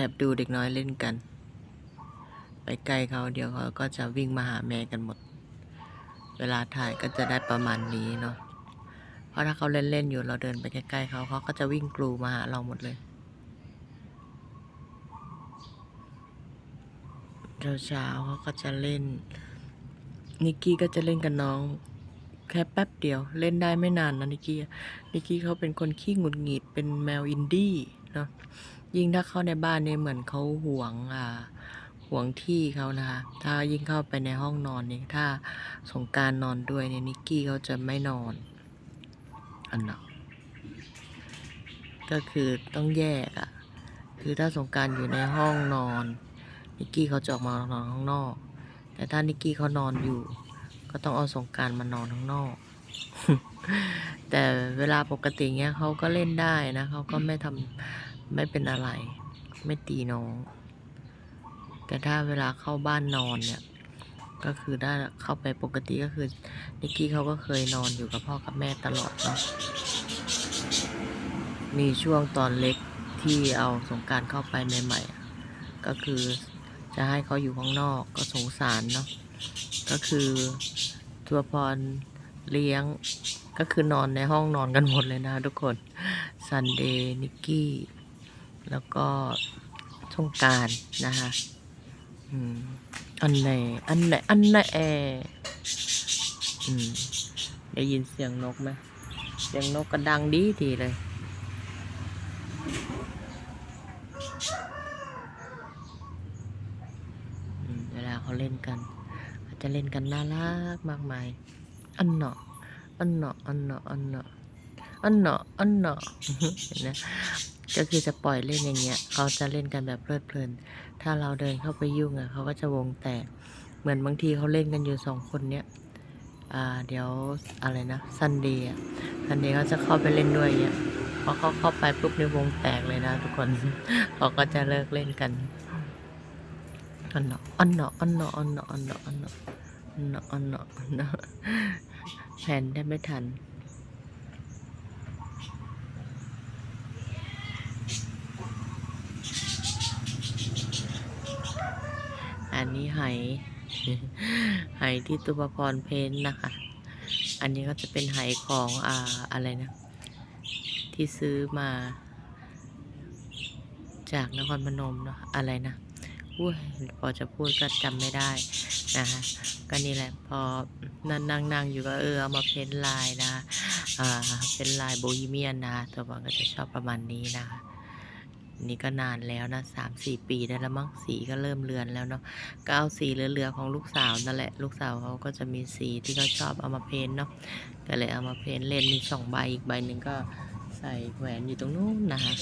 แอบดูเด็กน้อยเล่นกัน ไปใกล้เขาเดี๋ยวเขาก็จะวิ่งมาหาแม่กันหมด เวลาถ่ายก็จะได้ประมาณนี้เนาะ เพราะถ้าเขาเล่นๆอยู่เราเดินไปใกล้ๆเขาเขาก็จะวิ่งกลูมาหาเราหมดเลย เช้าๆเขาก็จะเล่น นิกกี้ก็จะเล่นกับน้องแค่แป๊บเดียวเล่นได้ไม่นานนะนิกกี้ นิกกี้เขาเป็นคนขี้หงุดหงิดเป็นแมวอินดี้ เนาะยิ่งถ้าเข้าในบ้านเนี่ยเหมือนเขาห่วงอ่าห่วงที่เขานะคะ ถ้ายิ่งเข้าไปในห้องนอนเนี่ยถ้าสงการนอนด้วยเนี่ยนิกกี้เขาจะไม่นอนอันเนาะก็คือต้องแยกอะคือถ้าสงการอยู่ในห้องนอนนิกกี้เขาจะออกมานอนข้างนอก แต่ถ้านิกกี้เขานอนอยู่ ก็ต้องเอาสงการมานอนข้างนอก แต่เวลาปกติเงี้ยเขาก็เล่นได้นะเขาก็ไม่ทำไม่เป็นอะไร ไม่ตีน้อง แต่ถ้าเวลาเข้าบ้านนอนเนี่ย ก็คือได้เข้าไปปกติก็คือนิกกี้เขาก็เคยนอนอยู่กับพ่อกับแม่ตลอดเนาะมีช่วงตอนเล็กที่เอาสงการเข้าไปใหม่ๆก็คือจะให้เขาอยู่ข้างนอกก็สงสารเนาะก็คือตัวพร เลี้ยง ก็คือนอนในห้องนอนกันหมดเลยนะทุกคนซันเดย์นิกกี้แล้วก็สงกรารนะคะอันไหน อันไหน อันไหนแออืมได้ยินเสียงนกไหมเสียงนกก็ดังดีดีเลย เวลาเขาเล่นกันจะเล่นกันน่ารักมากมาย อันเนาะอันเนาะอันเนาะอันเนาะอันเนาะอันเนาะเห็นไหมก็คือจะปล่อยเล่นอย่างเงี้ยเขาจะเล่นกันแบบเพลิดเพลิน ถ้าเราเดินเข้าไปยุ่งอะเขาก็จะวงแตก เหมือนบางทีเขาเล่นกันอยู่สองคนเนี้ยอ่าเดี๋ยวอะไรนะซันเดย์อะซันเดย์เขาจะเข้าไปเล่นด้วยเงี้ยพอเขาเข้าไปปุ๊บในวงแตกเลยนะทุกคนเขาก็จะเลิกเล่นกันอันเนาะอันเนาะอันเนาะอันเนาะอันเนาะอันเนาะอันเนาะอันเนาะ แผนได้ไม่ทัน อันนี้ไหไหที่ตุปพรเพนนะคะ อันนี้ก็จะเป็นไหของอ่าอะไรนะ ที่ซื้อมา จากนครพนมเนาะอะไรนะ อุ้ยพอจะพูดก็จำไม่ได้นะคะก็นี่แหละพอนั่งนั่งนั่งอยู่ก็เออเอามาเพ้นลายนะอ่าเป็นลายโบฮีเมียนนะตัวบอลก็จะชอบประมาณนี้นะคะนี่ก็นานแล้วนะสามสี่ปีได้แล้วมั้งสีก็เริ่มเลือนแล้วเนาะก็เอาสีเหลือๆของลูกสาวนั่นแหละ ลูกสาวเขาก็จะมีสีที่เขาชอบเอามาเพ้นเนาะก็เลยเอามาเพ้นเล่นมีสองใบอีกใบหนึ่งก็ใส่แหวนอยู่ตรงนู้นนะคะ